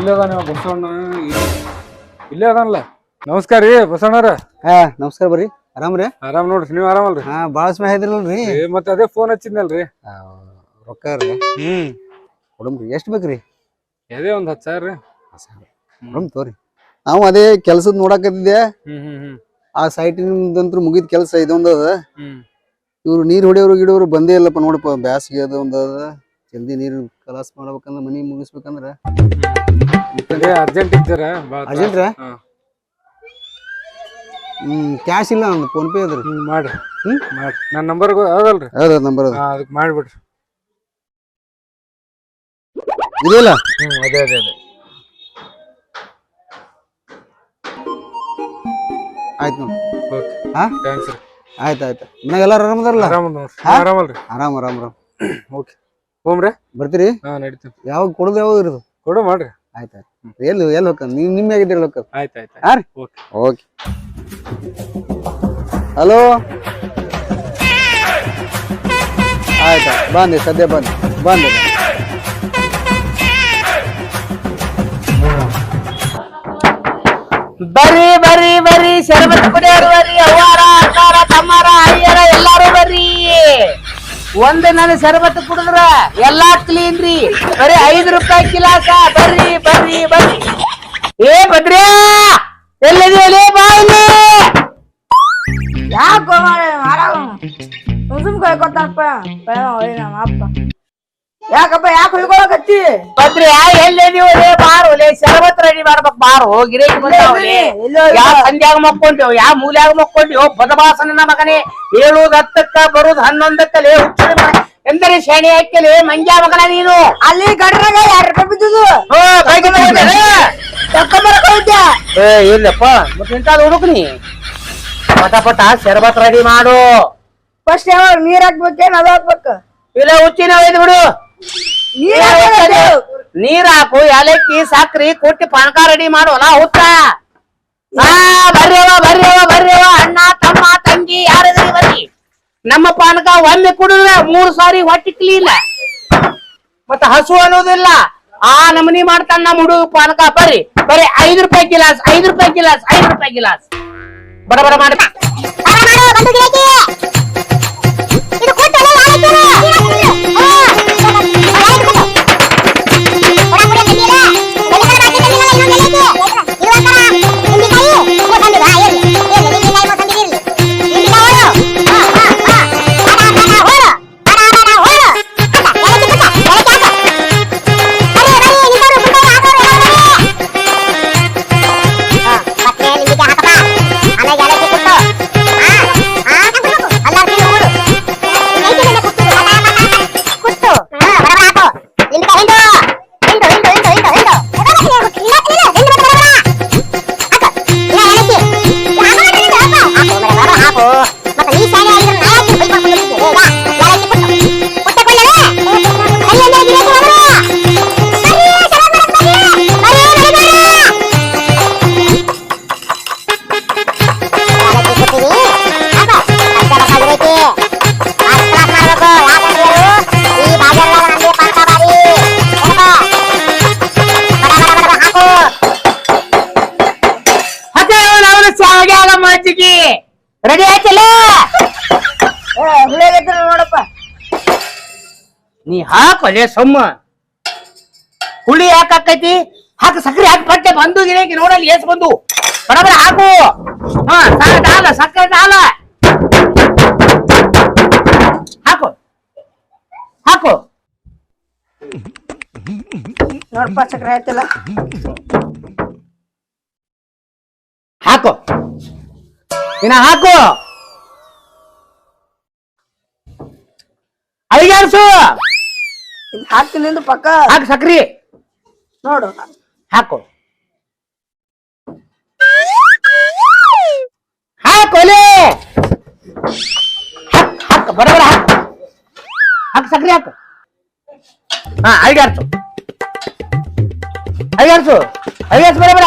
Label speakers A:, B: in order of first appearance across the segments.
A: ಇಲ್ಲೇ ಅದಾನ ಇವ ಬಸವಣ್ಣ ಇಲ್ಲೇ. ಅದಾನಲ್ಲ. ನಮಸ್ಕಾರ ರೀ ಬಸವಣ್ಣರ
B: ಹಾ ನಮಸ್ಕಾರ ಬರ್ರಿ. ಆರಾಮ್ರಿ
A: ಆರಾಮ್ ನೋಡ್ರಿ ನೀವು ಆರಾಮಲ್ರಿ
B: ಹಾ ಬಾಳ ಸಮಯ ಇದ್ರಲ್ರಿ?
A: ಏ, ಮತ್ತೆ ಅದೇ ಫೋನ್ ಹಚ್ಚಿದ್ನಲ್ರಿ.
B: ರೊಕ್ಕ ರೀ.
A: ಹ್ಮ್.
B: ಕೊಡಮ್ರಿ ಎಷ್ಟ್ ಬೇಕ್ರಿ?
A: ಅದೇ ಒಂದ್ ಹತ್ತು ಸಾವಿರ ರೀ.
B: ಕೊಡಮ್ ತೋರಿ ನಾವು ಅದೇ ಕೆಲ್ಸದ್ ನೋಡಕತ್ತಿದ್ದೆ.
A: ಹ್ಮ್ ಹ್ಮ್ ಹ್ಮ್.
B: ಆ ಸೈಟಿನಿಂದಂತ್ರು ಮುಗಿದ ಕೆಲಸ ಇದೊಂದ್ ಅದ.
A: ಹ್ಮ್.
B: ಇವ್ರು ನೀರ್ ಹೊಡಿಯೋರು ಗಿಡೋರು ಬಂದೇ ಇಲ್ಲಪ್ಪ ನೋಡಪ್ಪ. ಬ್ಯಾಸಿಗೆ ಅದು ಒಂದ್ ಅದ. ಜಲ್ದಿ ನೀರು ಕಲಾಸ್ ಮಾಡ್ಬೇಕಂದ್ರ ಮನಿ ಮುಗಿಸ್ಬೇಕಂದ್ರ.
A: ಅರ್ಜೆಂಟ್ ಇದ್ದಾರ?
B: ಅರ್ಜೆಂಟ್ ರೀ. ಹ್ಮ್ ಕ್ಯಾಶ್ ಇಲ್ಲ ನಂದು ಫೋನ್ ಪೇ ಅದ್ರಿ.
A: ಹ್ಮ್ ಮಾಡ್ರಿ.
B: ಹ್ಮ್?
A: ಮಾಡಿ ನನ್ನ ನಂಬರ್ ಅದಲ್ರಿ
B: ಹೌದು ನಂಬರ್ ಅದ
A: ಅದಕ್ಕೆ ಮಾಡ್ಬಿಡ್ರಿ.
B: ಇದೆಲ್ಲ
A: ಹ್ಮ್ ಅದೇ ಅದೇ ಅದೇ.
B: ಆಯ್ತು ನೋಡಿ.
A: ಓಕೆ.
B: ಹಾ?
A: ಥ್ಯಾಂಕ್ಸ್ ರೀ.
B: ಆಯ್ತು ಆಯ್ತು. ಇನ್ನಾಗ ಎಲ್ಲಾರು ಆರಾಮದಾರಲ್ಲ
A: ಆರಾಮ ನೋಡ್ರಿ. ಆರಾಮಲ್ರಿ?
B: ಆರಾಮ್ ಆರಾಮ್ ಆರಾಮ.
A: ಓಕೆ. ಹೋಮ್ರೆ?
B: ಬರ್ತೀರಿ?
A: ಹಾ ನಡೀತೀವಿ
B: ಯಾವಾಗ ಕೊಡೋದು ಯಾವಾಗ ಇರೋದು?
A: ಕೊಡು ಮಾಡ್ರಿ.
B: ಆಯ್ತು ಆಯ್ತು ಎಲ್ಲಿ ಎಲ್ಲಿ ಹೋಗ್ಕ? ನೀವು ನಿಮ್ಮ ಆಗಿದ್ದೀರಿ ಹೋಗ್ಕ?
A: ಆಯ್ತು ಆಯ್ತು.
B: ಹಾ ರೀ?
A: ಓಕೆ
B: ಓಕೆ ಹಲೋ ಆಯ್ತು ಬಂದೆ ಸದ್ಯ ಬಂದೆ ಬಂದೆ
C: ಬರ್ರಿ ಬರ್ರಿ ಬರ್ರಿ ಶರಬತ್ ಕುಡಿಯೋರು ಬರ್ರಿ ಅವ್ವಾರ ಅಕ್ಕಾರ ತಮ್ಮಾರ. ಬರ್ರಿ ಒಂದ್ ನನ್ನ ಶರಬತ್ ಕುಡಿದ್ರ ಎಲ್ಲಾ ಕ್ಲೀನ್ ರೀ ಬರೀ ಐದ್ ರೂಪಾಯಿ ಕಿಲಾಸ ಬರ್ರಿ ಬರ್ರಿ ಬರ್ರಿ ಏ ಭದ್ರ್ಯಾ ಎಲ್ಲಿದೆಯಲ್ಲೇ ಬಾ ಇಲ್ಲಿ
D: ಯಾಕೋ ಆರಾಮ ಸುಮ್ ಕಳ್ಕೊತಾನಪ್ಪ ನಮ್ಮ ಅಪ್ಪ ಯಾಕಪ್ಪ ಯಾಕೆ ಹೊಯ್ಕೊಳಕತ್ತಿ?
C: ಯಾ ಎಲ್ಲೇ ನೀವು? ಬಾರು ಲೇ ಶರಬತ್ ರೆಡಿ ಮಾಡ್ಬೇಕು ಬಾರು. ಬಂದಾವಲೇ
D: ಎಲ್ಲೋ
C: ಯಾವ ಸಂಧ್ಯಾಗ ಮಕ್ಕೊಂಡ್ಯೋ ಯಾವ ಮೂಲ್ಯಾಗ ಮಕ್ಕೊಂಡ್ಯೋ ಬದಮಾಸನ ಮಗನೇ ಏಳುದ್ ಹತ್ತಕ್ಕ ಬರುದ್ ಹನ್ನೊಂದಕ್ಕ ಲೇ ಎಂದರೆ ಶನಿ ಹಾಕಲಿ ಮಂಜಾ ಮಗನ ನೀನು.
D: ಅಲ್ಲಿ ಗಡ್ರಾಗ ಯಾರು ರೂಪಾಯಿ ಬಿದ್ದುದು?
C: ಏ ಇಲ್ಲಪ್ಪ. ಮತ್ತೆ ಇಂತಾದ್ ಹುಡುಕ್ನಿ ಪಟ ಪಟ ಶರಬತ್ ರೆಡಿ ಮಾಡು.
D: ಫಸ್ಟ್ ಯಾವ ನೀರ್ ಹಾಕ್ಬೇಕೇನ್ ಅದು ಹಾಕ್ಬೇಕು?
C: ಇಲ್ಲ ಹುಚ್ಚಿನ ಒಯ್ದು ಬಿಡು.
D: ನೀರ್
C: ಹಾಕು ಏಲಕ್ಕಿ ಸಕ್ರಿ ಕೊಟ್ಟಿ ಪಾನಕ ರೆಡಿ ಮಾಡು ಹುತ್ತ. ಹಾ ಬರ್ರಿಯವ ಬರ್ರಿಯವ ಬರ್ರಿಯವ ಅಣ್ಣ ತಮ್ಮ ತಂಗಿ ಯಾರಿದ್ರಿ ಬರ್ರಿ ನಮ್ಮ ಪಾನಕ ಒಮ್ಮೆ ಕುಡಿದ್ರೆ ಮೂರ್ ಸಾರಿ ಹೊಟ್ಟಿ ಕ್ಲೀನ್. ಮತ್ತ ಹಸು ಅನ್ನೋದಿಲ್ಲ. ಆ ನಮನಿ ಮಾಡ್ತಾನ ನಮ್ಮ ಹುಡುಗ ಪಾನಕ. ಬರ್ರಿ ಬರ್ರಿ ಐದ್ ರೂಪಾಯಿ ಗಿಲಾಸ್ ಐದ್ ರೂಪಾಯಿ ಗಿಲಾಸ್ ಐದ್ ರೂಪಾಯಿ ಗಿಲಾಸ್. ಬಡ ಬಡ ಮಾಡಿ. ರೆಡಿ ಆಯ್ತಲ್ಲ?
D: ಹುಳಿಯಾಗೈತಿ ನೋಡಪ್ಪ.
C: ನೀ ಹಾಕಲೆ ಸೊಮ್ಮ. ಹುಳಿ ಹಾಕೈತಿ? ಹಾಕ ಸಕ್ಕರೆ ಹಾಕಿ ಪಟ್ಟೆ ಬಂದು ಗಿಡಕ್ಕೆ ನೋಡಲ್ಲಿ ಏಸ್ ಬಂದು. ಬರಬರ ಹಾಕು. ಹಾ ದಾಲ ಸಕ್ಕರೆ ದಾಲ ಹಾಕು. ಹಾಕು.
D: ನೋಡಪ್ಪ ಸಕ್ಕರೆ ಆಯ್ತಲ್ಲ.
C: ಹಾಕು. ಇನ್ನ ಹಾಕು.
D: ಇಲ್ಲಿ ಹಾಕ್ತೀನಿ ಪಕ್ಕ.
C: ಹಾಕು ಸಕ್ರಿ.
D: ನೋಡು.
C: ಹಾಕು. ಹಾಕೋಲೆ ಹಾಕ್ ಬರೋಬರ ಹಾಕು. ಹಾಕು ಸಕ್ರಿ ಹಾಕು. ಹಾ ಐಗಾರ್ಸು ಐಗಾರ್ಸು ಐಗಾರ್ಸು ಬರೋಬರ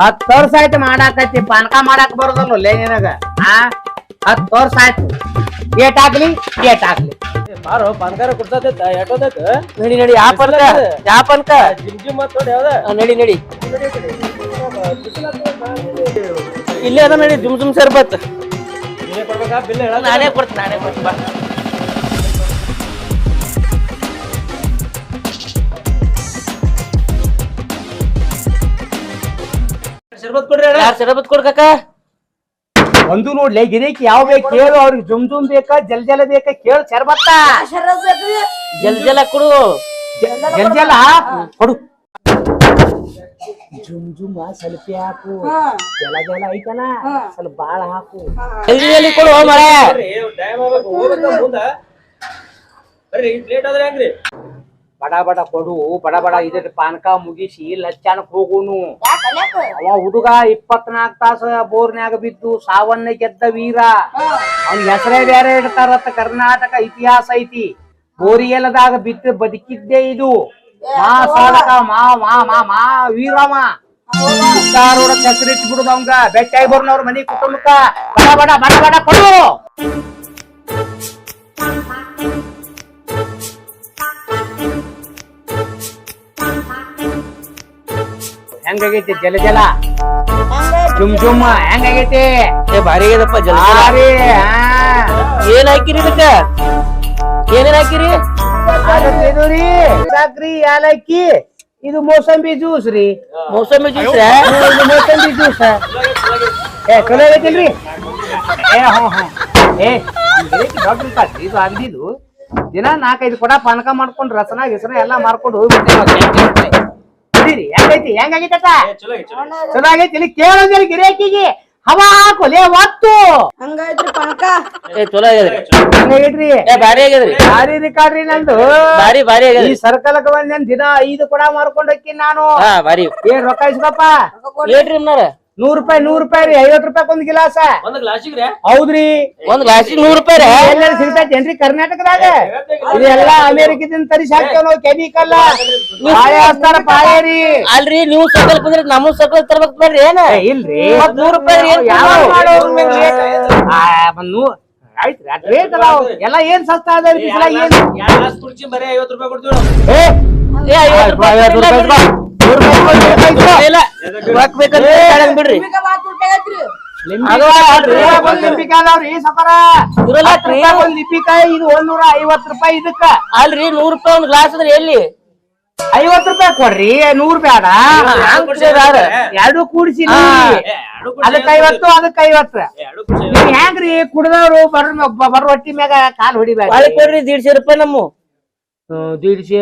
C: ಹತ್ತು ವರ್ಷ ಆಯ್ತು ಮಾಡಾಕೈತಿ ಪಾನಕ ಮಾಡಾಕ ಬರೋದಲ್ಲ ಲೇ ನಿನಗ? ಆ? ಹತ್ತು ವರ್ಷ ಆಯ್ತು. ಏಟ್ ಹಾಕ್ಲಿ ಏಟ್ ಹಾಕ್ಲಿ.
E: ಬಾರೋ ಪಾನ್ಕಾರ ಕೊಡ್ತದ ಎಟ್ಟೋದಕ್ಕ
F: ನಡಿ ನಡಿ ಯಾ ಪಲ್ಕ ಯಾ ಪಲ್ಕ
E: ಜಿಮ್ ಜಿಮ್ ಮತ್ ನೋಡಿ ಯಾವ್ದ?
F: ನಡಿ ನಡಿ. ಇಲ್ಲೇ ಅದ ನಡಿ ಜುಮ್ ಜುಮ್ ಸರ್ಬತ್.
E: ನಾನೇ
F: ಕೊಡ್ತೀನಿ ನಾನೇ ಕೊಡ್ತೀನಿ ಬಾ.
E: ಶರ್ಬತ್ ಕೊಡ್ರಿ ಹೇಳ
F: ಯಾರ್ ಶರಬತ್ ಕೊಡ್ಕಕ್ಕ
C: ಒಂದು ನೋಡ್ಲಿ ಗಿರಿಕ್ ಯಾವ ಬೇಕು ಕೇಳು ಅವ್ರಿಗೆ ಜುಮ್ ಜುಮ್ ಬೇಕಾ ಜಲ್ ಜಲ ಬೇಕಾ ಕೇಳು ಶರ್ಬತ್ತ
F: ಜಲ್ ಜಲ ಕೊಡು.
C: ಜಲ್ ಜಲ ಕೊಡು. ಜುಮ್ ಜುಮ್ ಸ್ವಲ್ಪ ಹಾಕು. ಜಲ ಜಲ ಐತನ ಸ್ವಲ್ಪ ಬಾಳ ಹಾಕು.
F: ಜಲ್ದಿ ಜಲ್ದಿ ಕೊಡು ಮಳೆ.
E: ಟೈಮ್ ಆಗಬೇಕು ಮುಂದ. ಬರ್ರಿ ಲೇಟ್ ಆದ್ರೆ ಹೆಂಗ್ರಿ?
C: ಬಡ ಬಡ ಕೊಡು ಬಡ ಬಡ ಇದ್ರ ಪಾನಕ ಮುಗಿಸಿ ಲಚ್ಚಾನಕ್ ಹೋಗುನು. ಅವ ಹುಡುಗ ಇಪ್ಪತ್ನಾಲ್ಕ ತಾಸ ಬೋರ್ನ್ಯಾಗ ಬಿದ್ದು ಸಾವನ್ನ ಗೆದ್ದ ವೀರ. ಅವ್ನ ಹೆಸರೇ ಬೇರೆ ಇಡ್ತಾರತ್ತ ಕರ್ನಾಟಕ ಇತಿಹಾಸ ಐತಿ. ಬೋರಿಯಲ್ಲದಾಗ ಬಿದ್ದು ಬದುಕಿದ್ದೆ ಇದು. ಮಾ ಸಾಧಕ ಮಾ ಮಾ ಮಾ ಮಾ ವೀರಮ್ಮ ಹೆಸರಿಟ್ಟು ಬಿಡುದು ಅವಂಗ. ಬೆಟ್ಟಾಗಿ ಬರ್ನವ್ರ ಮನಿ ಕುಟುಂಬಕ್ಕ. ಬಡ ಬಡ ಬಡ ಬಡ ಕೊಡು. ಹೆಂಗಾಗೈತಿ? ಜಲ ಜಲ. ಜುಮ್ ಜುಮ್ ಹೆಂಗಾಗೈತಿ?
F: ಏ ಭಾರಿ ಆಗ್ಯದಪ್ಪ ಜಲ್
C: ಆ.
F: ಏನ್ ಹಾಕಿರಿ ಇದಕ್ಕ? ಏನೇನ್ ಹಾಕಿರಿ?
C: ಸಕ್ರಿ ಯಾಲಕ್ಕಿ. ಇದು ಮೋಸಂಬಿ ಜ್ಯೂಸ್ ರೀ.
F: Mosambi juice
C: mosambi juice. ಏ ಚಲೋ ಐತಿಲ್ರಿ ಏ ಹ್ಞೂ ಹ್ಞೂ ಏ ದೊಡ್ಡ ಇರ್ತಾತ್ರಿ ಇದು ಅಂಗಡಿದು ದಿನ ನಾಲ್ಕೈದು ಕೊಡ ಪಾನಕ ಮಾಡ್ಕೊಂಡು ರಸನ ಗಿಸನ ಎಲ್ಲಾ ಮಾಡ್ಕೊಂಡು ಹೋಗ್ಬಿಡ್ತೇವೆ ಕುಡೀರಿ ಹೆಂಗೈತಿ ಹೆಂಗಾಗೈತ
E: ಚಲೋ
C: ಆಗೈತಿ ಇಲ್ಲಿ ಕೇಳೋದಿಲ್ಲ ಗಿರಾಕಿಗೆ. ಹವಾ ಹಾಕು ಲೇ ಒತ್ತು.
D: ಹಂಗಾಯ್ತ್ರಿ ಪಾನಕ.
F: ಏ ಚಲೋ ಆಗ್ಯದ್ರಿ.
C: ಹೆಂಗಾಗೈತ್ರಿ?
F: ಏ ಭಾರಿ ಆಗ್ಯದ್ರಿ.
C: ಭಾರಿ ರಿಕಾರ್ಡ್ರಿ ನಂದು.
F: ಭಾರಿ ಭಾರಿ
C: ಈ
F: ಆಗ್ಯದ್ರಿ
C: ಸರ್ಕಲ್ಗೆ ಬಂದೇನ್ ದಿನ ಐದು ಕೂಡ ಮಾರ್ಕೊಂಡ್ ನಾನು.
F: ಹಾ ಭಾರಿ.
C: ಏನ್ ರೊಕ್ಕ ಇಸ್ಕಪ್ಪ?
F: ಏಟ್ರಿ
C: ನೂರ್ ರೂಪಾಯಿ ನೂರ್ ರೂಪಾಯಿ ರೀ ಐವತ್ ರೂಪಾಯಿ ಒಂದ್ ಗಿಲಾಸ
E: ಒಂದ್
C: ಹೌದ್ರಿ
F: ಒಂದ್ ಗ್ಲಾಸ್ ನೂರ್ ರೂಪಾಯಿ ರೀ
C: ಎಲ್ಲೆಲ್ಲಿ ಸಿಗ್ತೈತೇನ್ರಿ ಕರ್ನಾಟಕದಾಗ ಇದೆಲ್ಲ ಅಮೇರಿಕದಿಂದ ತರಿಸಿ ಹಾಕ್ತೇವ್ ನಾವು ಕೆಮಿಕಲ್ ಪಾಳೆ ಹಚ್ತಾರ ಪಾಳೆ ರೀ
F: ಅಲ್ರಿ ನೀವು ಸಕಲ್ ಬಂದ್ರೆ ನಮ್ ಸಕಲ್ ತರ್ಬೇಕ್ ಬರ್ರಿ ಏನ
C: ಇಲ್ರಿ
F: ನೂರ್ ರೂಪಾಯಿ
C: ರೇಟ್ ಅಲ್ಲ. ಎಲ್ಲ ಏನ್ ಸಸ್ತ ಅದ ಏನ್
E: ಕುಡ್ಸಿ ಬರೀ ಐವತ್ತು ರೂಪಾಯಿ ಕೊಡ್ತೀವಿ
C: ಏ
F: ರೂಪಾಯಿ
C: ರೂಪಾಯಿ
F: ಬಿಡ್ರಿ.
C: ಅದು ಒಂದ್ ಅದಾವ್ರಿ ಇದು ಐವತ್ ರೂಪಾಯಿ ಇದಕ್ಕ.
F: ಅಲ್ರಿ ನೂರ್ ರೂಪಾಯಿ ಒಂದ್ ಗ್ಲಾಸ್ ಅದ್ರಿ ಎಲ್ಲಿ?
C: ಐವತ್ ರೂಪಾಯಿ ಕೊಡ್ರಿ ನೂರ್ ಬೇಡ. ಎರಡು ಕೂಡಿಸಿ ಅದಕ್ಕ ಐವತ್ತು ಅದಕ್ಕ ಐವತ್ತು. ನೀವ್ ಹೆಂಗ್ರಿ ಕುಡ್ದವ್ರು ಬರ್ ಬರ್ ಹೊಟ್ಟಿ ಮ್ಯಾಗ ಕಾಲ್ ಹೊಡಿಬೇಕು
F: ಕೊಡ್ರಿ ದೀಡ್ಶೆ ರೂಪಾಯಿ ನಮ್ಮ.
C: ದೀಡ್ಸಿ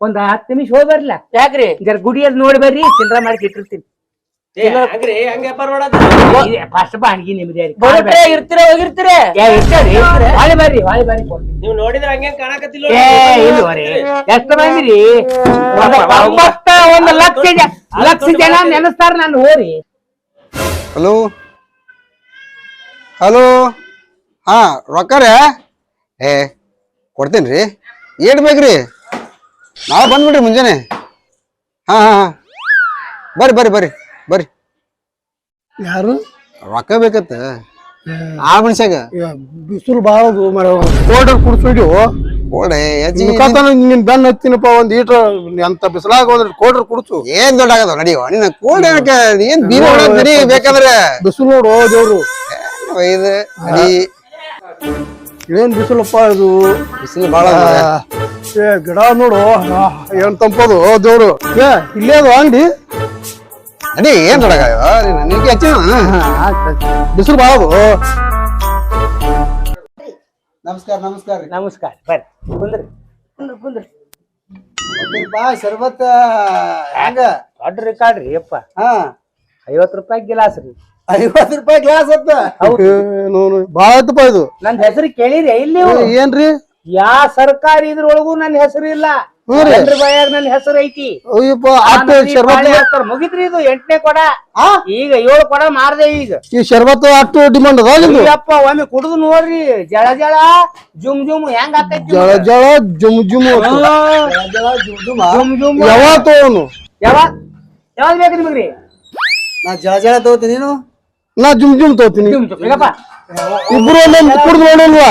C: ಒಂದ್ ಹತ್ತು ನಿಮಿಷ ಹೋಗ್ಬರ್ಲ
F: ಯಾಕ್ರಿ?
C: ಜರ ಗುಡಿಯದ್ ನೋಡಿ ಬರ್ರಿ ಚಿಲ್ಲರ ಮಾಡಿ ಇಟ್ಟಿರ್ತೀನಿ ಫಸ್ಟ್ ಬಾಣಿಗೆ ನಿಮ್ದೇ ರೀ.
F: ಬರೋಟ್ರೆ ಇರ್ತೀರ ಹೋಗಿರ್ತೀರ?
C: ಏ, ಇರ್ತೇವ್ರಿ, ಹೊಳಿ ಬರ್ರಿ ಹೊಳಿ ಬರ್ರಿ ಕೊಡ್ತೀನಿ.
E: ನೀವ್ ನೋಡಿದ್ರ ಹಂಗೆ ಕಾಣಕತ್ತಿಲ್ಲ
C: ಏ ಇಲ್ವರಿ ಎಷ್ಟು ಮಂದಿರಿ? ಒಂಬತ್ತ ಒಂದು ಲಕ್ಷ ಜನ ಲಕ್ಷ ಜನ ನೆನೆಸ್ತಾರ ನಾನು ಹೋರಿ.
B: ಹಲೋ? ಹಲೋ? ಹಾ ರೊಕ್ಕ ಏ ಕೊಡ್ತೀನಿ ರೀ. ಏಟ್ ಬೇಕ್ರಿ? ನಾಳೆ ಬಂದ್ಬಿಡ್ರಿ ಮುಂಜಾನೆ. ಹಾ ಹಾ ಹಾ. ಬರ್ರಿ ಬರ್ರಿ ಬರ್ರಿ. ಬರ್ರಿ.
G: ಯಾರು?
B: ರೊಕ್ಕ ಬೇಕತ್ತ. ಆ ಮನುಷ್ಯಾಗ.
G: ಬಿಸಿಲು ಬಾಳ ಕೋಲ್ಡರ್ ಕುಡ್ಸಿಡಿ
B: ಕೊಡೆ
G: ನಿನ್ ಬೆನ್ನ ಹತ್ತಿನಪ್ಪ ಒಂದ್ ಈಟ್ರ ಅಂತ ಬಿಸಿಲಾಗ ಒಂದ್ ಕೋಲ್ಡರ್ ಕುಡ್ಸು.
B: ಏನ್ ದೊಡ್ಡ ಆಗದ ನಡಿಯೋ ನಿನ್ನ ಕೋಲ್ಡ್ ಏನ್ ಬೀರ ನಡಿ ಬೇಕಂದ್ರೆ.
G: ಬಿಸಿಲು ನೋಡು ದೇವ್ರು.
B: ಇದು ನಡಿ.
G: ಏನ್ ಬಿಸಿಲಪ್ಪ ಇದು?
B: ಬಿಸಿಲು
G: ಆ, ಏ ಗಿಡ ನೋಡು ಏನ್ ತಂಪದು ದೇವ್ರು. ಏ ಇಲ್ಲೇ ಅದು ಅಂಗಡಿ?
B: ನಡಿ ಏನ್ ದೊಡ್ಡ ನಿನಗೆ
G: ಬಿಸಿಲು ಬಾವು ಅದು
B: ನಮಸ್ಕಾರ ನಮಸ್ಕಾರ
C: ನಮಸ್ಕಾರ ಬರ್ರಿ. ಕುಂದ್ರಿ.
D: ಕುಂದ್ರಿ ಕುಂದ್ರ.
B: ಬಾ ಶರ್ಬತ್ ಹೆಂಗ?
C: ದೊಡ್ಡ ರೆಕಾರ್ಡ್ ರೀ ಅಪ್ಪ.
B: ಹಾ.
C: ಐವತ್ ರೂಪಾಯಿ ಗಿಲಾಸ್ ರೀ.
B: ಐವತ್ತು ರೂಪಾಯಿ ಗ್ಲಾಸ್ ಅತ್ತ?
G: ನೋನು ಭಾಳ ಆಯ್ತಪ್ಪ ಇದು.
C: ನನ್ ಹೆಸರು ಕೇಳಿರಿ ಇಲ್ಲಿ
G: ಏನ್ರಿ?
C: ಯಾ ಸರ್ಕಾರಿ ಇದ್ರೊಳಗೂ ನನ್ನ ಹೆಸರು ಇಲ್ಲ.
G: ಹ್ಞೂ ರೀ.
C: ಜನರ ಬಾಯಾಗ ನನ್ನ ಹೆಸರು ಐತಿ.
G: ಅಯ್ಯಪ್ಪ ಶರ್ಬತ್
C: ಮುಗಿತ್ರಿ ಇದು ಎಂಟನೇ ಕೊಡ. ಈಗ ಏಳು ಕೊಡ ಮಾರ್ದೆ ಈಗ.
G: ಈ ಶರ್ಬತ್ ಅಟ್ಟು ಡಿಮಾಂಡ್ ಅದ ನಿಂದು
C: ಅಯ್ಯಪ್ಪ ಒಮ್ಮೆ ಕುಡಿದು ನೋಡ್ರಿ. ಜಳ ಜಳ ಜುಮ್ ಜುಮ್ ಹೆಂಗ್ ಆಕೈತಿ
G: ಜಳ ಜಳ ಜುಮ್ ಜುಮ್.
C: ಜುಮ್ ಜುಮ್
G: ಯಾವತ್ತು ಅವನು
C: ಯಾವಾಗ ಯಾವಾಗ ಬೇಕು ನಿಮಗ್ರಿ?
B: ನಾ ಜಳ ಜಳ ತಗೋತೀನಿ ನೀನು?
G: ನಾ ಜುಮ್ ಜುಮ್ ತಗೋತೀನಿ. ಇಬ್ರು ಕುಡ್ದು ನೋಡಲ್ವಾ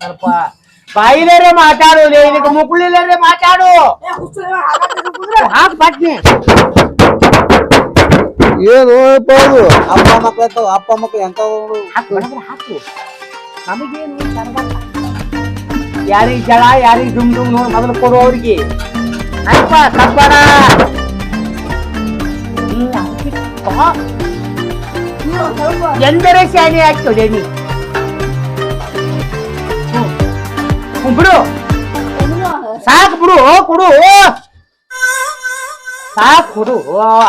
C: ಸ್ವಲ್ಪ. ಬಾಯಿಲೇರೆ ಮಾತಾಡು ನಿನಗೆ ಮುಗುಳಿಲೇರೆ ಮಾತಾಡು. ಹಾಕ್ ಬಟ್ನಿ.
G: ಏನು ಅಪ್ಪ ಅದು
B: ಅಪ್ಪ ಮಕ್ಳು ಅಪ್ಪ ಮಕ್ಳು ಎಂತ
C: ಹಾಕು ನಮಗೇನು ಯಾರಿಗ್ ಜಳ ಯಾರಿಗ್ ಡುಮ್ ಡುಮ್ ನೋಡಿ ಮೊದಲು ಕೊಡು ಅವ್ರಿಗೆ. ಅಪ್ಪ ಕಬ್ಬಣ ಎಂದರೆ ಶಾಣೆ ಆಗ್ತದೆ ನೀ. ಬಿಡು ಸಾಕು ಬಿಡು ಕೊಡು ಸಾಕು ಕೊಡು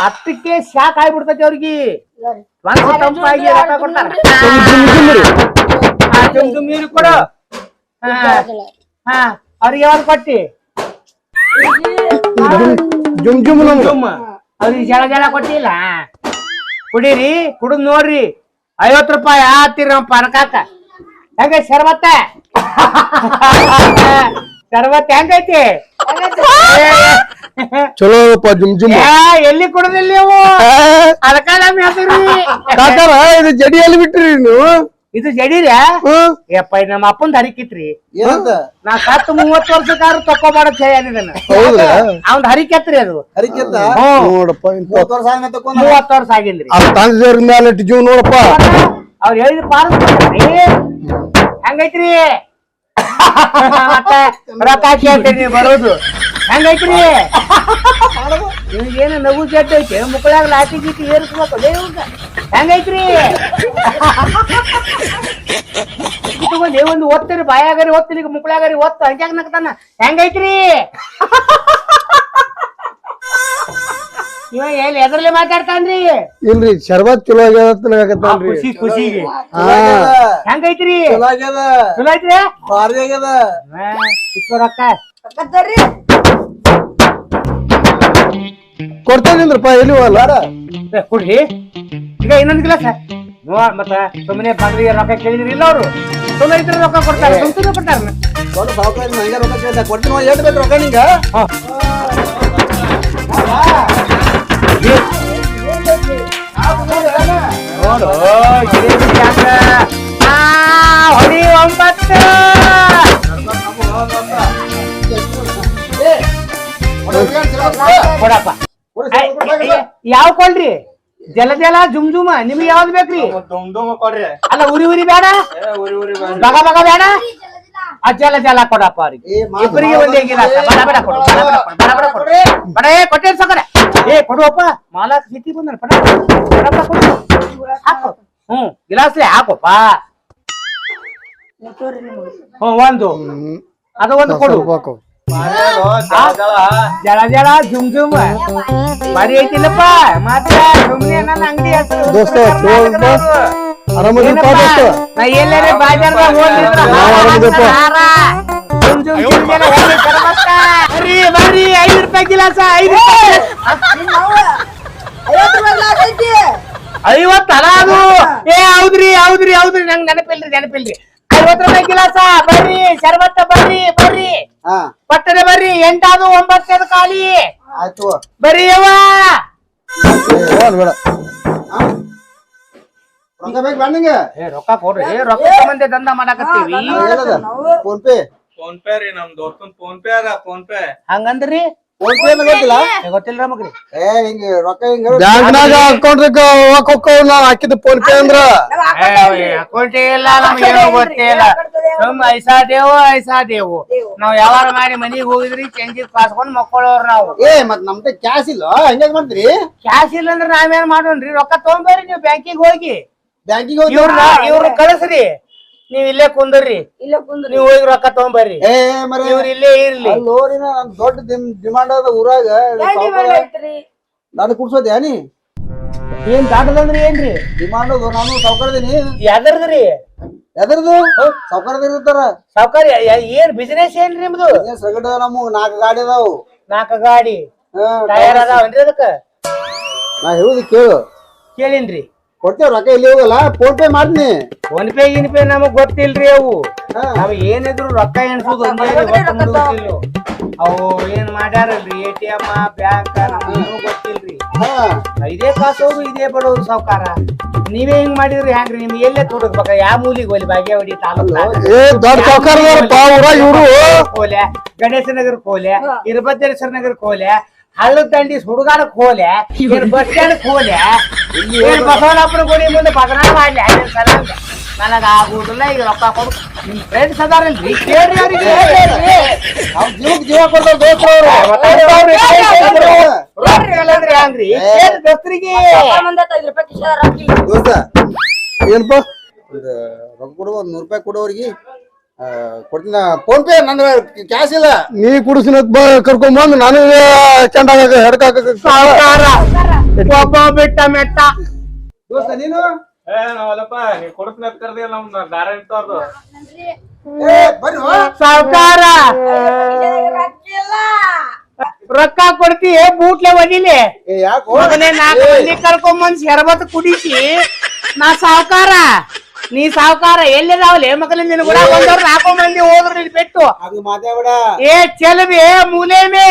C: ಹತ್ತಕ್ಕೆ ಶಾಕ್ ಆಗ್ಬಿಡ್ತೈತಿ ಅವ್ರಿಗೆ. ತಂಪಾಗಿ ಕೊಡು. ಹಾ ಅವ್ರಿಗೆ ಯಾವ್ದು ಕೊಟ್ಟಿ?
G: ಜುಮ್ ಜುಮ್
C: ಅವ್ರಿಗೆ ಜಳ ಜಳ ಕೊಟ್ಟಿಲ್ಲ. ಕುಡೀರಿ, ಕುಡಿದ್ ನೋಡ್ರಿ. ಐವತ್ತು ರೂಪಾಯಿ ಆತಿರಿ ನಮ್ಮ ಪನಕಾಕ ಹೆಂಗ ಶರ್ಬತ್ತ? ಶರ್ಬತ್ ಹೆಂಗೈತಿ?
G: ಚಲೋ ಅಪ್ಪ ಜುಮ್ ಜುಮ್.
C: ಏ, ಎಲ್ಲಿ ಕುಡದಿಲ್ಲ ನೀವು? ಅದಕ್ಕ ನಮ್ ಹೆಸರು.
G: ಕಾಕಾರ ಇದು ಜಡಿಯಲ್ಲಿ ಬಿಟ್ರಿ ನೀವು.
C: ಇದು ಜಡೀರ
G: ಹ್ಮ್
C: ಯಪ್ಪ ಇದು ನಮ್ಮ ಅಪ್ಪನ್ ಹರಿಕಿತ್ರಿ.
B: ಏನಂತ?
C: ನಾ ಸತ್ತು ಮೂವತ್ತು ವರ್ಷಕ್ಕಾರ ತಕ್ಕೋಬಾರ ಹೇಳಿದನ
G: ಹೌದಾ
C: ಅವ್ನ್ ಹರಿಕೆತ್ರಿ ಅದು.
B: ಹರಿಕೆತ್ತ?
G: ನೋಡಪ್ಪ ಇಂತ
B: ಮೂವತ್ತು ವರ್ಷ ಆದ್ಮೇಲೆ ತಕೊಂಡ್
C: ಮೂವತ್ತು ವರ್ಷ ಆಗಿಲ್ರಿ
G: ಆ ತಂದೆಯವ್ರ ಮೇಲೆ ಇಟ್ಟು ಜೀವ ನೋಡಪ್ಪ.
C: ಅವ್ರು ಹೇಳಿದ ಪಾಸ್ ಹೆಂಗೈತ್ರಿ? ಮತ್ತೆ ರೊಕ್ಕ ಕೇಳ್ತೀರಿ ನೀವು ಬರೋದು. ಹೆಂಗೈತ್ರಿ ನಿಮ್ಗೇನು ನಗು ಐತಿ? ಮುಕ್ಕಳಾಗ ಲಾಟಿ ಗೀಟಿ ಏರಿಸ್ಬೇಕು. ಇವ್ಗ. ಹೆಂಗೈತ್ರಿ ತಗೊಂಡು ಒಂದು ಒತ್ತಿರಿ, ಬಾಯಾಗರಿ ಒತ್ತಿರಿ, ಮುಕ್ಕಳಾಗರಿ ಒತ್ತು, ಹಂಗ್ಯಾಗ ನಗ್ತಾನ? ಹೆಂಗೈತ್ರಿ ಇವ ಎಲ್ಲಿ ಮಾತಾಡ್ತಾನ್ರಿ?
G: ಇಲ್ರಿ ಶರ್ಬತ್ ಚಲೋ ಆಗ್ಯದ
C: ಆ
G: ನನಗಾಗತ್ತಲ್ರಿ
C: ಖುಷಿ. ಖುಷಿಗೆ ಹೆಂಗೈತ್ರಿ?
B: ಚಲೋ ಆಗ್ಯದ.
C: ಚಲೋ ಐತ್ರಿ?
B: ಭಾರಿ ಆಗ್ಯದ.
C: ಇಸ್ಕೋ ರೊಕ್ಕ.
D: ಕತ್ತರಿ
G: ಕೊಡ್ತೇನಿಲ್ರಪ್ಪ ಎಲ್ಲಿ ಹೋಗಲ್ಲ?
C: ಕೊಡ್ರಿ. ಈಗ ಇನ್ನೊಂದು ಗ್ಲಾಸ್. ನೋ ಮತ್ತ ಸುಮ್ಮನೆ ಬಂದ್ರಿಗೆ ರೊಕ್ಕ ಕೇಳಿದ್ರಿ ಇಲ್ಲ ಅವ್ರು. ಚಲೋ ಐತ್ರಿ ರೊಕ್ಕ ಕೊಡ್ತಾರೆ. ಕೊಡ್ತಾರ.
B: ಕೊಡ್ತೀನಿ ಎಷ್ಟು ಬೇಕು ರೊಕ್ಕ ನಿಂಗ.
C: ನೋಡು ಹೊಡಿ ಒಂಬತ್ತು ಕೊಡಪ್ಪ ಯಾವ ಕೊಡ್ರಿ ಜಲ ಜಲ ಜುಮ್ ಜುಮ ನಿಮ್ಗೆ ಯಾವ್ದು ಬೇಕ್ರಿ ಅಲ್ಲ ಉರಿ ಉರಿ ಬೇಡ ಬಗ ಬಗ ಬೇಡ ಆ ಜಲ ಜಲ ಕೊಡಪ್ಪ ಅವ್ರಿಗೆ. ಇಬ್ಬರಿಗೆ ಒಂದೇ ಗಿಲಾಸ ಬಡ ಬಡ ಕೊಡು ಬಡ ಬಡ ಕೊಡು ಬಡ ಬಡ ಕೊಡು. ಬಡ ಏ ಕೊಟ್ಟೇನ್ ಸಕರೆ. ಏ ಕೊಡುವಪ್ಪ. ಮಾಲಾಕ್ ಸಿಟಿ ಬಂದ ಬಡ ಬಡ ಬಡ ಕೊಡು. ಹಾಕು. ಹ್ಮ್ ಗಿಲಾಸ್ಲೆ ಹಾಕೋಪ್ಪ. ಹ್ಮ್ ಒಂದು. ಅದು ಒಂದು ಕೊಡು.
G: ಜಲ
C: ಜಳ ಜಳ ಜುಮ್ ಜುಮ್. ಬರಿ ಐತಿಲ್ಲಪ್ಪ. ಮಾತ್ರ ಸುಮ್ನೆ ನನ್ನ ಅಂಗಡಿ ಹೆಸರು.
G: ದೋಸ್ತ, ಚಲೋ ಅಪ್ಪ. ಆರಾಮದಿಲ್ಪ ದೋಸ್ತ?
C: ನಾ ಎಲ್ಲಾರೆ ಬಾಜಾರ್ದಾಗ ಹೋಗ್ಲಿದ್ರ
G: ನಾವ್ ಆರಾಮದಿಪ್ಪ.
C: ಜುಮ್ ಜುಮ್ ಜುಮ್ ಜನ ಹೋಗಿ ತರ್ಬೇಕ. ಬರ್ರಿ ಬರ್ರಿ ಐದು ರೂಪಾಯಿ ಗಿಲಾಸ ಐದು ಐವತ್ತು ಅಲ್ಲ ಅದು. ಏ ಹೌದ್ರಿ ಹೌದ್ರಿ ಹೌದ್ರಿ. ನಂಗ್ ನೆನಪಿಲ್ರಿ ನೆನಪಿಲ್ರಿ. ಐವತ್ತು ರೂಪಾಯಿ ಗಿಲಾಸ ಬರ್ರಿ ಶರ್ಬತ್ತ ಬರ್ರಿ ಬರ್ರಿ
B: ಹಾ.
C: ಪಟ್ಟದ ಬರ್ರಿ ಎಂಟಾದು ಒಂಬತ್ತದು ಖಾಲಿ.
B: ಆಯ್ತು.
C: ಬರ್ರಿ ಯವ್ವ.
G: ಬೇಡ.
B: ರೊಕ್ಕ ಬೇಕು ಬೇಡ
C: ಏ ರೊಕ್ಕ ಕೊಡ್ರಿ. ಏ ರೊಕ್ಕ ಸಂಬಂಧ ದಂಧ ಮಾಡಾಕತ್ತೀವಿ.
B: ಫೋನ್ ಪೇ
H: ಫೋನ್ ಪೇ ರೀ ನಮ್ ದೋಸ್ತನ್ ಫೋನ್ ಪೇ ಅದ ಫೋನ್ ಪೇ
C: ಹಂಗಂದ್ರಿ?
B: ಫೋನ್ ಪೇ ಗೊತ್ತಿಲ್ಲ?
C: ಗೊತ್ತಿಲ್ಲ ನಮಗ್ರಿ.
B: ಏ ಹಿಂಗ ರೊಕ್ಕ ಹಿಂಗ
G: ಬ್ಯಾಂಕ್ನಾಗ ಅಕೌಂಟ್ ಹೋಕ್ಕೋ ನಾವ್ ಹಾಕಿದ ಫೋನ್ ಪೇ ಅಂದ್ರ.
C: ಅಕೌಂಟ್ ಇಲ್ಲ ನಮ್ಗೆ ಗೊತ್ತಿಲ್ಲ. ಸುಮ್ ಐಸಾ ದೇವು ಐಸಾ ದೇವು. ನಾವ್ ಯಾವಾಗ ಮಾಡಿ ಮನಿಗ್ ಹೋಗಿದ್ರಿ ಚೇಂಜ್ ಕಾಸ್ಕೊಂಡ್ ಮಕ್ಕಳವ್ರ ನಾವು.
B: ಏ ಮತ್ ನಮ್ದ ಕ್ಯಾಶ್ ಇಲ್ಲ ಹೆಂಗ್ ಮಾಡ್ತೀರಿ?
C: ಕ್ಯಾಶ್ ಇಲ್ಲ ಅಂದ್ರೆ ನಾವೇನ್ ಮಾಡೋಣ್ರಿ? ರೊಕ್ಕ ತಗೊಂಬರ್ರಿ ನೀವು ಬ್ಯಾಂಕಿಗೆ ಹೋಗಿ.
B: ಬ್ಯಾಂಕಿಗೆ
C: ಇವ್ರನ್ನ ಇವ್ರನ್ನ ಕಳಿಸ್ರಿ. ನೀವ್ ಇಲ್ಲೇ ಕುಂದ್ರಿ.
D: ಇಲ್ಲ ಕುಂದ್ರಿ.
C: ನೀವ್ ಹೋಗಿ ರೊಕ್ಕ ತಗೊಂಬರ್ರಿ.
B: ಏ ಮರ.
C: ಇವ್ರ ಇಲ್ಲೇ ಇರ್ಲಿ.
B: ಲೋರಿನ ನನ್ ದೊಡ್ಡ ಡಿಮಾಂಡ್ ಅದ ಊರಾಗ ನಾನು ಕುಡ್ಸೋದ್ಯಾ ನೀ
C: ಏನ್ ದಾಟದಂದ್ರಿ ಏನ್ರಿ?
B: ಡಿಮಾಂಡ್ ಅದು ನಾನು ಸಾವ್ಕಾರದೀನಿ.
C: ಯಾವ್ದ್ರದ್ರಿ
B: ಎದರ್ದು ಸಾವ್ಕಾರದ ಇರ್ತಾರ.
C: ಸೌಕರ್ಯ ಏನ್ ಬಿಸಿನೆಸ್ ಏನ್ರಿ ನಿಮ್ದು?
B: ಸಗಡ ನಮಗ್ ನಾಲ್ಕು ಗಾಡಿ ಅದಾವು.
C: ನಾಲ್ಕ ಗಾಡಿ.
B: ಹಾ,
C: ಟೈರ್ ಅದಾವನ್ರಿ ಅದಕ್ಕ?
B: ನಾ ಹೇಳುದು ಕೇಳು.
C: ಕೇಳಿನ್ರಿ.
B: ಕೊಡ್ತೇವ್ ರೊಕ್ಕ ಇಲ್ಲಿ ಹೋಗಲ್ಲ? ಫೋನ್ ಪೇ ಮಾಡ್ತೀನಿ.
C: ಫೋನ್ ಪೇ ಗಿನ್ ಪೇ ನಮಗ್ ಗೊತ್ತಿಲ್ರಿ ಅವು.
B: ಹಾ.
C: ನಾವ್ ಏನಿದ್ರು ರೊಕ್ಕ ಎಣಿಸೋದು. ಅವು ಏನ್ ಮಾಡ್ಯಾರಲ್ರಿ? ಎ ಟಿ ಎಂ ಬ್ಯಾಂಕ್ ನಮಗೂ ಗೊತ್ತಿಲ್ರಿ. ಇದೇ ಕಾಸೋರು ಇದೇ ಬಡವ್ರು ಸಾವ್ಕಾರ. ನೀವೇ ಹಿಂಗ್ ಮಾಡಿದ್ರಿ ಹ್ಯಾಂಗ್ರಿ? ನಿಮ್ಗೆ ಎಲ್ಲೇ ತೊಡಗ್ಬೇಕ ಯಾವ ಮೂಲಿಗೆ ಹೋಲಿ? ಬಾಗೇವಾಡಿ ತಾಲೂಕು ಕೋಲೆ ಗಣೇಶ ನಗರ ಕೋಲೆ ಇರ್ಭದ್ರೇಶ್ವರ ನಗರ ಕೋಲೆ ಹಳ್ಳದ ದಂಡಿ ಸುಡುಗಾಡಕ್ ಹೋಲೆ ಏನ್ ಬಸ್ ಸ್ಟ್ಯಾಂಡ್ ಹೋಲೆ ಏನ್ ಬಸವಣ್ಣಪ್ಪನ ಗುಡಿ ಮುಂದೆ ಬದನಾ ಮಾಡ್ಲಿ ಅಲ್ಲಿನ ಸಲ ನನಗ ಆಗುದಿಲ್ಲ ಈಗ ರೊಕ್ಕ ಕೊಡು. ನಿಮ್ ಫ್ರೆಂಡ್ಸ್ ಅದಾರಲ್ರಿ ಕೇಳ್ರಿ ಅವ್ರಿಗೆ.
B: ನಾವ್ ಜೀವಕ್ ಜೀವ ಕೊಡ್ತಾರ ದೋಸ್ತ್ರ
C: ಅವ್ರು. ದೋಸ್ತರಿಗೆ?
B: ದೋಸ್ತ
G: ಏನಪ್ಪ
B: ರೊಕ್ಕ ಕೊಡುವ ಒಂದ್ ನೂರ್ ರೂಪಾಯಿ ಕೊಡೋರಿಗೆ ಕೊಡ್ತೀನಿ ಫೋನ್ ಪೇ ನಂದ್ರ ಕ್ಯಾಶ್ ಇಲ್ಲ.
G: ನೀ ಕುಡಿಸಿನ ಕರ್ಕೊಂಬಂದು ನಾನು ಹೆಡ್ಕಾಕ
C: ಒಬ್ಬ ಬಿಟ್ಟ ಮೆಟ್ಟ.
B: ದೋಸ್ತ ನೀನು?
A: ಏ ನಾವಲ್ಲಪ್ಪ ನೀ ಕೊಡ್ತೀನಿ ಅಂತ ಕರ್ದಿ ದಾರ.
C: ಸಾವ್ಕಾರ. ರೊಕ್ಕ ಕೊಡ್ತಿ ಬೂಟ್ಲೆ ಒದಿಲಿ
B: ಏ ಯಾಕೋ?
C: ಮಗನೇ ನಾಲ್ಕು ಮಂದಿ ಕರ್ಕೊಂಬಂದ್ ಶರಬತ್ ಕುಡಿಸಿ. ನಾ ಸಾವ್ಕಾರ. ನೀ ಸಾವುಕಾರ ಎಲ್ಲಿದಾವಲೆ ಮಗನ ನಿನ್ ಕೂಡ ಬಂದವ್ರು ನಾಲ್ಕು ಮಂದಿ ಹೋದ್ರು ನೀನ್ ಬಿಟ್ಟು.
B: ಅದು ಮಾತಾಡ
C: ಏ ಚೆಲಬೆ ಮೂಲೆ ಮೇ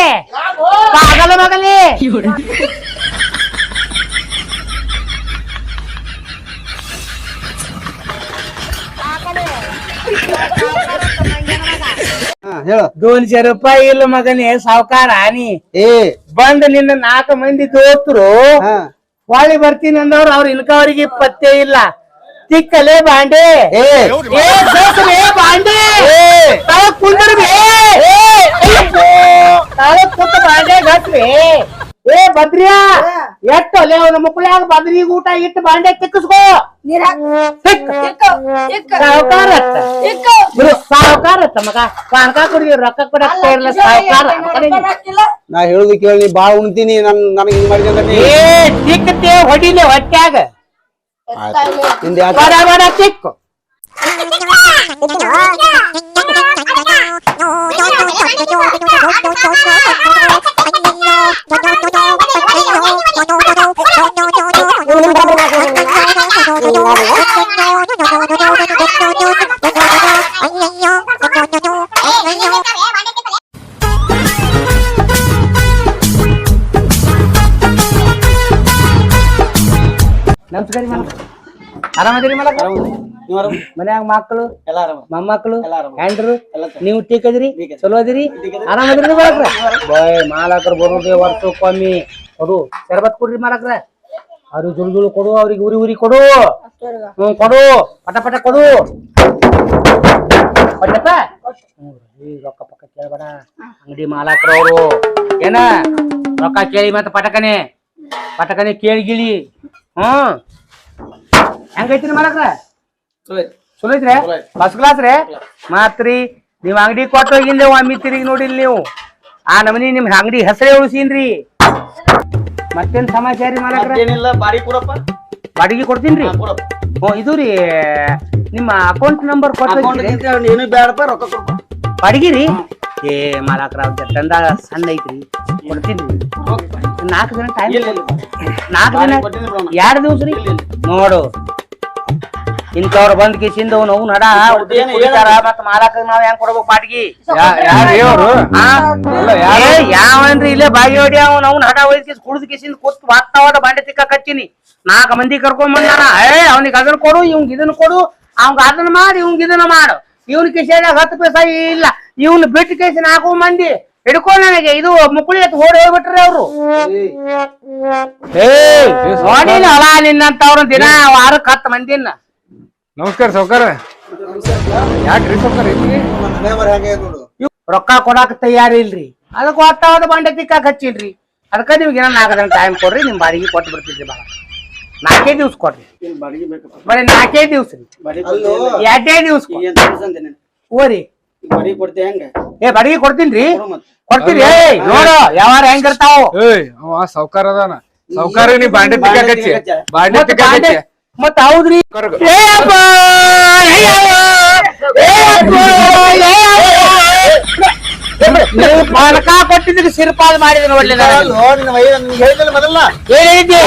C: ಪಾಗಲ ಮಗಲಿ
B: ಹೇಳು.
C: ದೋನ್ಶೆ ರೂಪಾಯಿ ಇಲ್ಲ ಮಗನೇ ಸಾವುಕಾರ ನೀ.
B: ಏ.
C: ಬಂದ್ ನಿನ್ನ ನಾಲ್ಕು ಮಂದಿ ದೋತ್ರು ಹೊಳಿ ಬರ್ತೀನಿ ಅಂದವ್ರು ಅವ್ರ ಇನ್ಕವರಿಗೆ ಪತ್ತೆ ಇಲ್ಲ. ತಿಕ್ಕಲೆ ಬಾಂಡೆ.
B: ಏ.
C: ಏ ದೋಸ್ತ್ರೇ ಬಾಂಡೆ. ತಳ ಕುಂದರ್ಬಿ ತಳ ಕುಂತ ಬಾಂಡೆ ಗಟ್ರಿ ಏ ಬದ್ರಿಯಾ ಎಟ್ಟು ಅಲ್ಲೇ ಅವನ ಮುಕ್ಕಳ್ಯಾಗ ಬದ್ರಿ ಊಟ ಇಟ್ಟು ಬಾಂಡೆ ತಿಕ್ಕಿಸ್ಕೋ
D: ನೀರ್.
C: ಸಾವುಕಾರ ಬಿಡು ಸಾವುಕಾರ ಮಗ. ಪಾನ್ಕ ಕುಡಿ ರೊಕ್ಕ ಕೊಡಕ್ ಇಲ್ಲ ಸಾವುಕಾರ.
B: ನಾ ಹೇಳುದು ಕೇಳಿ ನೀ ಬಾಳ ಉಣ್ತೀನಿ ನನ್ ನನಗೆ ಹಿಂಗ್ ಮಾಡಿದೆ
C: ಏ ತಿಕ್ಕತೆ ಹೊಡಿಲೆ ಹೊಟ್ಯಾಗ. ಬಡ ಬಡ ನಮಸ್ಕಾರ ಮಲಕ? ಆರಾಮದಿರಿ ಮನ್ಯಾಗ ಮಕ್ಕಳು
E: ಎಲ್ಲ ಆರಾಮ.
C: ಮೊಮ್ಮಕ್ಕಳು. ಹೆಂಡ್ರು ನೀವು ಟೀಕದ್ರಿ ಚಲೋ ಅದಿರಿ? ಆರಾಮದಿರಿ ಮಾಲಕ್ರ? ಬಾಯ್ ಮಾಲಕರು ಬರೋದೇ ವರ್ಷಕ್ಕೊಮ್ಮಿ. ಕೊಡು ಶರಬತ್ ಕೊಡ್ರಿ ಮಾಲಕ್ರ. ಅವ್ರಿಗೆ ಜುಳು ಜುಳು ಕೊಡು ಅವ್ರಿಗೆ ಉರಿ ಉರಿ ಕೊಡು. ಹ್ಮ್ ಕೊಡು. ಪಟ ಪಟ ಕೊಡು. ರೊಕ್ಕ ಪಕ್ಕ ಕೇಳಬೇಡ. ಅಂಗಡಿ ಮಾಲಕರು ಅವರು. ಏನ? ರೊಕ್ಕ ಕೇಳಿ ಮತ್ತೆ ಪಟಕನೆ. ಪಟಕನೆ ಕೇಳಿ ಗಿಳಿ. ಹ್ಮ್. ಹೆಂಗೈತಿ ಮಾಲಕ್ರ? ಚಲೋ ಐತ್ರಿ? ಫಸ್ಟ್ ಕ್ಲಾಸ್ ರೀ? ಮಾತ್ರಿ ನೀವ್ ಅಂಗಡಿ ಕೊಟ್ಟ ಹೋಗಿಲ್ಲ ಒಮ್ಮೆ ತಿರುಗಿ ನೋಡಿಲ್ ನೀವು. ಆ ನಮನಿ ನಿಮ್ ಅಂಗಡಿ ಹೆಸರೇ ಉಳಿಸೀನ್ರಿ. ಮತ್ತೇನ್ ಸಮಾಚಾರ ರೀ ಮಾಲಕ್ರ?
E: ಏನಿಲ್ಲ ಬಾರಿ ಕೊಡಪ್ಪ.
C: ಬಾಡಿಗೆ ಕೊಡ್ತೀನ್ರಿ? ಓ ಇದು ರೀ ನಿಮ್ಮ ಅಕೌಂಟ್ ನಂಬರ್ ಕೊಟ್ಟು
E: ಏನು ಬೇಡಪ್ಪ ರೊಕ್ಕ ಕೊಡಪ್ಪ
C: ಬಾಡಿಗೆ ರೀ? ಏ ಮಾಲಕ್ರ ತಂದ ಸಣ್ಣ ಐತ್ರಿ. ಕೊಡ್ತೀನಿ ನಾಲ್ಕು ದಿನ ಟೈಮ್
E: ಇಲ್ಲ, ಇಲ್ಲ.
C: ನಾಲ್ಕು ದಿನ. ಎರಡು ದಿವಸ ರೀ. ನೋಡು. ಇಂಥವ್ರು ಬಂದ್ ಕಿಸಿಂದ ಅವ್ನು ನಡ. ಹಡ ಕುಡಿತಾರ ಮತ್ತ ಮಾಲಕ ನಾವ್ ಹೆಂಗ್ ಕೊಡ್ಬೇಕು? ಏ, ಯಾವನ್ರಿ ಇಲ್ಲೇ ಬಾಗಿ ಹೊಡಿ ಅವ್ನ ಅವ್ನ ಹಡ ಒಯ್ದು ಕುಡ್ದ ಕಿಸಿಂದ ಕೂತ್ ವಾತಾವರಣ ಬಂಡೆ ತಿಕ್ಕ ಕಚ್ಚಿನಿ ನಾಲ್ಕು ಮಂದಿ ಕರ್ಕೊಂಡ್ ಬಂದಾನ ಏ ಅವ್ನಿಗೆ ಅದನ್ನ ಕೊಡು ಇವ್ನಿಗೆ ಇದನ್ನ ಕೊಡು. ಅವ್ಗ ಅದನ್ನ ಮಾಡಿ ಇವ್ನಿಗೆ ಇದನ್ನ ಮಾಡು. ಇವ್ನ ಕಿಸಿಯಾಗ ಹತ್ತು ಪೈಸಾ ಇಲ್ಲ. ಇವ್ನ ಬಿಟ್ಟು ಕೇಸಿ ನಾಲ್ಕು ಮಂದಿ ಹಿಡ್ಕೊಂಡ್ ನನಗೆ. ಇದು ಮುಕುಳಿ ಅಂತ ಓಡಿ ಹೋಗ್ಬಿಟ್ರಿ ಅವ್ರು. ಏ ನೋಡಿಲ್ಲ ಹೊಲ ನಿನ್ನಂತವ್ರು ದಿನ ವಾರಕ್ಕೆ ಹತ್ತು ಮಂದಿನ.
A: ನಮಸ್ಕಾರ ಸೌಕಾರ ಯಾಕ್ರಿ ಇಲ್ರಿ
C: ರೊಕ್ಕ ಕೊಡಾಕ ತಯಾರಿಲ್ರಿ. ಅದಕ್ಕೆ ಒಟ್ಟಾವದ ಬಾಂಡೆ ತಿಕ್ಕಾಕ ಹಚ್ಚಿಲ್ರಿ. ಅದಕ್ಕೆ ನಿಮ್ಗೆ ಏನೋ ನಾಲ್ಕು ದಿನ ಟೈಮ್ ಕೊಡ್ರಿ ನಿಮ್ಮ ಬಾಡಿಗೆ ಕೊಟ್ಟು ಬಿಡ್ತಿದ್ರಿ ಬಾಳ. ನಾಲ್ಕೇ ದಿವ್ಸ ಕೊಡ್ರಿ. ಬರೀ ನಾಲ್ಕೇ ದಿವ್ಸ ರೀ? ಎರಡೇ ದಿವ್ಸ? ಓರಿ.
E: ಬಾಡಿಗೆ ಕೊಡ್ತೀನಿ ಹೆಂಗ
C: ಏ ಬಾಡಿಗೆ ಕೊಡ್ತೀನ್ರಿ. ಕೊಡ್ತೀರಿ ಏಯ್ ನೋಡು ಯಾವಾರ ಹೆಂಗಿರ್ತಾವ
A: ಏಯ್ ಅವ ಸಾವ್ಕಾರ ಅದಾನ ಸಾವ್ಕಾರ ನೀ ಬಾಂಡೆ
E: ಬಾಂಡೆ
C: ಮತ್ತ್ ಹೌದ್ರಿ. ಏ ಅಪ್ಪ! ಏ! ಏ ಅಪ್ಪ! ಏ! ನೀವು ಪಾನಕ ಕೊಟ್ಟಿದ್ರೆ ಸಿರ್ಪಾದ ಮಾಡಿದ್ರಿ ಒಳ್ಳೆದ
B: ನಾನು ನಿನ್ನ ವೈ ನಿನ್ಗೆ ಹೇಳಿದ್ನಲ್ಲ ಮೊದಲ
C: ಏನೈತಿ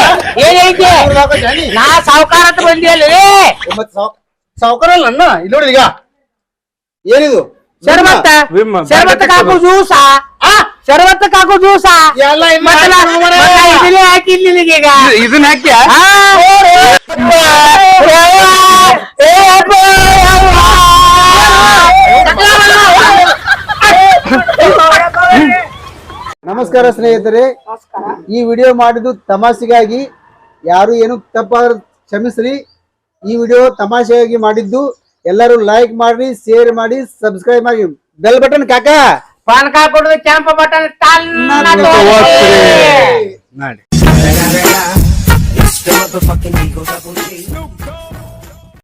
C: ನಾ ಸಾವುಕಾರ ಹತ್ರ ಬಂದಿಯಲ್ಲ
B: ಸಾವ್ಕಾರ ಅಲ್ಲ ಅಣ್ಣ ಇಲ್ಲಿ ನೋಡಿ ಈಗ ಏನಿದು
C: ಶರ್ಬತ್ತ?
A: ವಿಮ್,
C: ಶರ್ಬತ್ತ
A: ಬಾಂಡೆ
C: ಕಾಕು ಜ್ಯೂಸ? ಶರಬತ್ತಕ್ ಹಾಕೋ ಜ್ಯೂಸ? ಇದನ್ನೇ ಹಾಕಿದ್ ನಿನಗೀಗ.
D: ಇದನ್ನ ಹಾಕ್ಯ
B: ನಮಸ್ಕಾರ ಸ್ನೇಹಿತರೆ. ಈ ವಿಡಿಯೋ ಮಾಡಿದ್ದು ತಮಾಷೆಗಾಗಿ. ಯಾರು ಏನು ತಪ್ಪಾದ್ರೂ ಕ್ಷಮಿಸ್ರಿ. ಈ ವಿಡಿಯೋ ತಮಾಷೆಯಾಗಿ ಮಾಡಿದ್ದು ಎಲ್ಲರೂ ಲೈಕ್ ಮಾಡಿ ಶೇರ್ ಮಾಡಿ ಸಬ್ಸ್ಕ್ರೈಬ್ ಮಾಡಿ ಬೆಲ್ ಬಟನ್ ಕಾಕಾ
C: ಪಾನಕ ಕೊಡುದು ಕೆಂಪ ಬಟನ್ ಟಾಲ್
D: ಮಾಡಿ